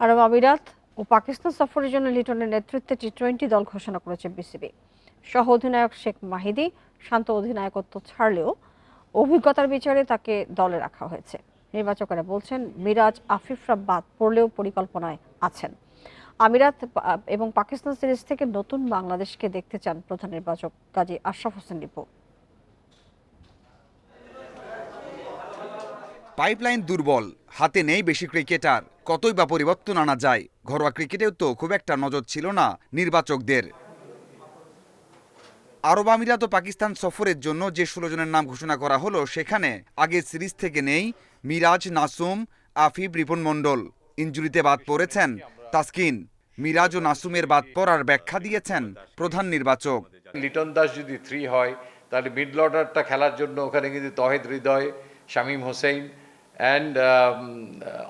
আরব আমিরাত ও পাকিস্তান সফরের জন্য লিটনের নেতৃত্বে টি টোয়েন্টি দল ঘোষণা করেছে বিসিবি। সহ অধিনায়ক শেখ মাহিদি, শান্ত অধিনায়কত্ব ছাড়লেও অভিজ্ঞতার বিচারে তাকে দলে রাখা হয়েছে। নির্বাচকেরা বলছেন, মিরাজ আফিফরা বাদ পড়লেও পরিকল্পনায় আছেন। আমিরাত এবং পাকিস্তান সিরিজ থেকে নতুন বাংলাদেশকে দেখতে চান প্রধান নির্বাচক কাজী আশরাফ হোসেন রিপু। পাইপলাইন দুর্বল, হাতে নেই বেশি ক্রিকেটার। কতই বা পরিবর্তন আনা যায়? ঘরোয়া ক্রিকেটেও তো খুব একটা নজর ছিল না নির্বাচকদের। আরব আমিরাত ও পাকিস্তান সফরের জন্য যে ষোলো জনের নাম ঘোষণা করা হলো, সেখানে আগের সিরিজ থেকে নেই মিরাজ, নাসুম আফিব রিপন মণ্ডল। ইঞ্জুরিতে বাদ পড়েছেন তাসকিন। মিরাজ ও নাসুমের বাদ পড়ার ব্যাখ্যা দিয়েছেন প্রধান নির্বাচক। লিটন দাস যদি থ্রি হয়, তাহলে মিডল অর্ডারটা খেলার জন্য ওখানে কিন্তু তহেদ হৃদয়, শামীম হোসেন অ্যান্ড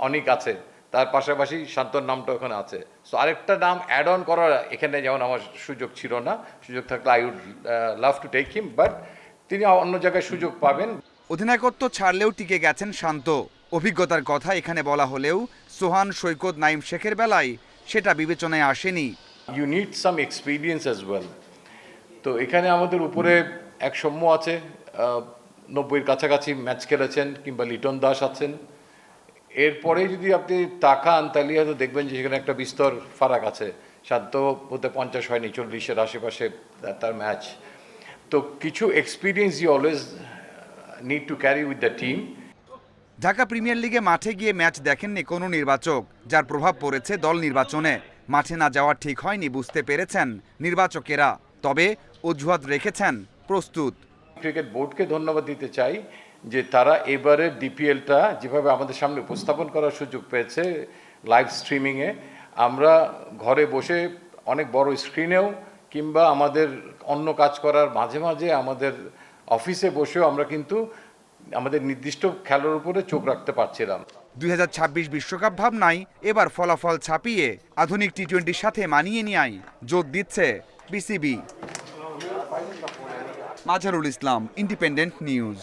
অনিক আছে। তার পাশাপাশি শান্তর নামটা ওখানে আছে। সো আরেকটা নাম অ্যাড অন করার এখানে যেমন আমার সুযোগ ছিল না সুযোগ থাকলে I would love to take him but তিনি অন্য জায়গায় সুযোগ পাবেন। অধিনায়কত্ব ছাড়লেও টিকে গেছেন শান্ত। অভিজ্ঞতার কথা এখানে বলা হলেও সোহান সৈকত নাইম শেখের বেলায় সেটা বিবেচনায় আসেনি। You need some experience as well তো এখানে আমাদের উপরে এক সম্য আছে নব্বইয়ের কাছাকাছি ম্যাচ খেলেছেন কিংবা লিটন দাস আছেন। এরপরে যদি আপনি তাকান, তাহলে হয়তো দেখবেন যে সেখানে একটা বিস্তর ফারাক আছে। সাধ্য হতে পঞ্চাশ হয়নি, চল্লিশের আশেপাশে তার- ম্যাচ তো কিছু experience you always need to carry with the team Dhaka premier লিগে মাঠে গিয়ে ম্যাচ দেখেননি কোনো নির্বাচক, যার প্রভাব পড়েছে দল নির্বাচনে। মাঠে না যাওয়া ঠিক হয়নি, বুঝতে পেরেছেন নির্বাচকেরা। তবে অজুহাত রেখেছেন প্রস্তুত। ক্রিকেট বোর্ডকে ধন্যবাদ দিতে চাই যে তারা এবারের ডিপিএলটা যেভাবে আমাদের সামনে উপস্থাপন করার সুযোগ পেয়েছে লাইভ স্ট্রিমিংয়ে। আমরা ঘরে বসে অনেক বড় স্ক্রিনেও কিংবা আমাদের অন্য কাজ করার মাঝে মাঝে আমাদের অফিসে বসেও আমরা কিন্তু আমাদের নির্দিষ্ট খেলার উপরে চোখ রাখতে পারছিলাম। দুই বিশ্বকাপ ভাবনায় এবার ফলাফল ছাপিয়ে আধুনিক টি টোয়েন্টির সাথে মানিয়ে নেয় জোর দিচ্ছে BCB. মাঝারুল ইসলাম ইন্ডিপেন্ডেন্ট নিউজ